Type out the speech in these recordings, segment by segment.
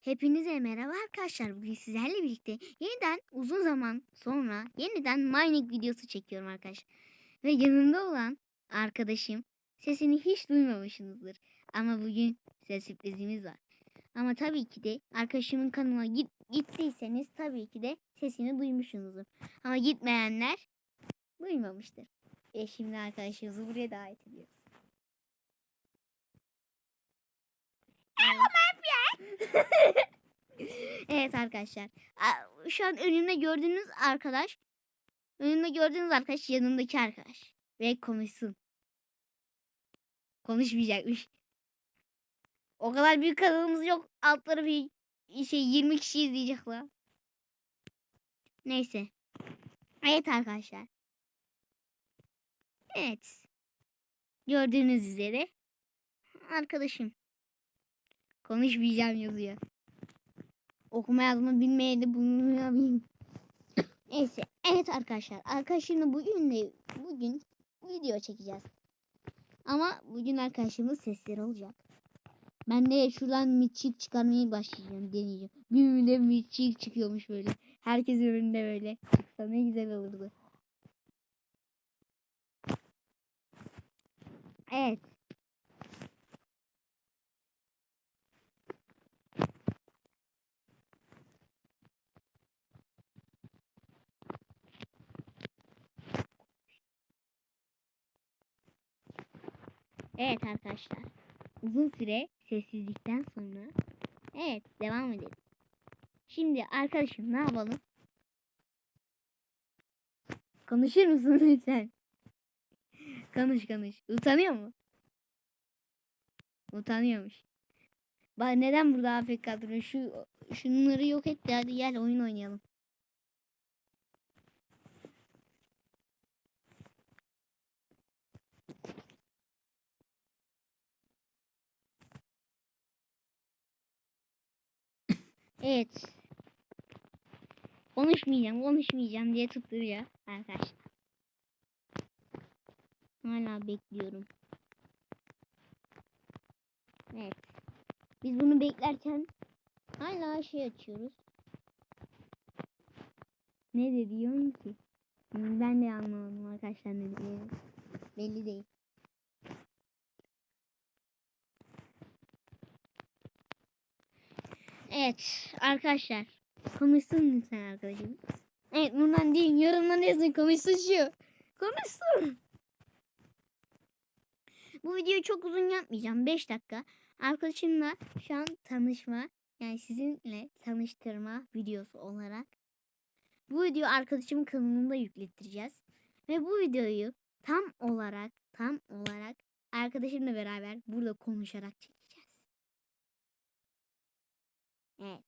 Hepinize merhaba arkadaşlar. Bugün sizlerle birlikte yeniden uzun zaman sonra yeniden mining videosu çekiyorum arkadaşlar. Ve yanımda olan arkadaşım sesini hiç duymamışsınızdır. Ama bugün size sürprizimiz var. Ama tabii ki de arkadaşımın kanalına git, gittiyseniz tabii ki de sesini duymuşsunuzdur. Ama gitmeyenler duymamıştır. E şimdi arkadaşımızı buraya davet ediyoruz. Evet arkadaşlar. Şu an önümde gördüğünüz arkadaş önümde gördüğünüz arkadaş yanımdaki arkadaş. Ve konuşsun. Konuşmayacakmış. O kadar büyük kanalımız yok. Alt tarafı şey 20 kişi izleyecek la. Neyse. Evet arkadaşlar. Evet. Gördüğünüz üzere arkadaşım. Konuşmayacağım yazıyor. Okuma yazma bilmeye de bunu yapayım. Neyse. Evet arkadaşlar. Arkadaşımla bugün de bugün video çekeceğiz. Ama bugün arkadaşımız sesleri olacak. Ben de şuradan mitçik çıkarmaya başlayacağım. Deneyeceğim. Bir de mitçik çıkıyormuş böyle. Herkes önünde böyle. Çıksa ne güzel olurdu. Evet. Evet arkadaşlar. Uzun süre sessizlikten sonra evet devam edelim. Şimdi arkadaşım ne yapalım? Konuşur musun lütfen? Konuş konuş. Utanıyor mu? Utanıyormuş. Bak neden burada AFK duruyor? Şu şunları yok et de hadi gel oyun oynayalım. Evet. Konuşmayacağım, konuşmayacağım diye tutturuyor arkadaşlar. Hala bekliyorum. Evet. Biz bunu beklerken hala şey açıyoruz. Ne de diyorsun ki? Ben de anlamadım arkadaşlar ne dediğini. Belli değil. Evet arkadaşlar. Konuşsun lütfen arkadaşım. Evet bundan değil yorumdan yazın konuşsun şu. Konuşsun. Bu videoyu çok uzun yapmayacağım. 5 dakika. Arkadaşımla şu an tanışma yani sizinle tanıştırma videosu olarak bu videoyu arkadaşımın kanalında yüklettireceğiz. Ve bu videoyu tam olarak tam olarak arkadaşımla beraber burada konuşarak çekeceğiz. Evet.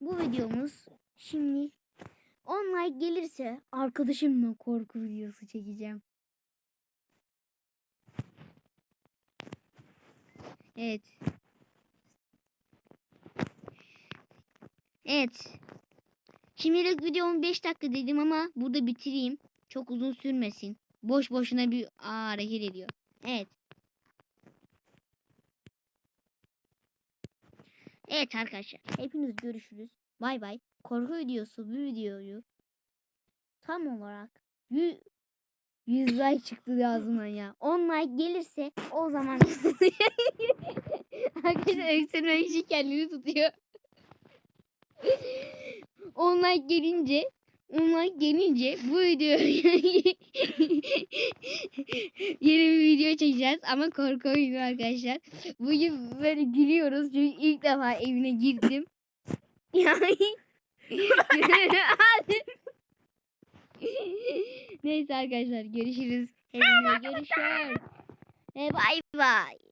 Bu videomuz şimdi 10 like gelirse arkadaşımla korku videosu çekeceğim. Evet. Evet. Şimdilik videom 5 dakika dedim ama burada bitireyim. Çok uzun sürmesin. Boş boşuna bir Aa, hareket ediyor. Evet. Evet arkadaşlar. Hepiniz görüşürüz. Bay bay. Korku videosu bu videoyu tam olarak 100, 100 like çıktı ağzımdan ya. 10 like gelirse o zaman arkadaşlar öksürme işi kendini tutuyor. 10 like gelince 10 like gelince bu videoyu yeni bir video çekeceğiz ama korku oyunu arkadaşlar. Bugün böyle gülüyoruz çünkü ilk defa evine girdim. Yani Neyse arkadaşlar görüşürüz. Hepinize görüşürüz. Ve bay bay.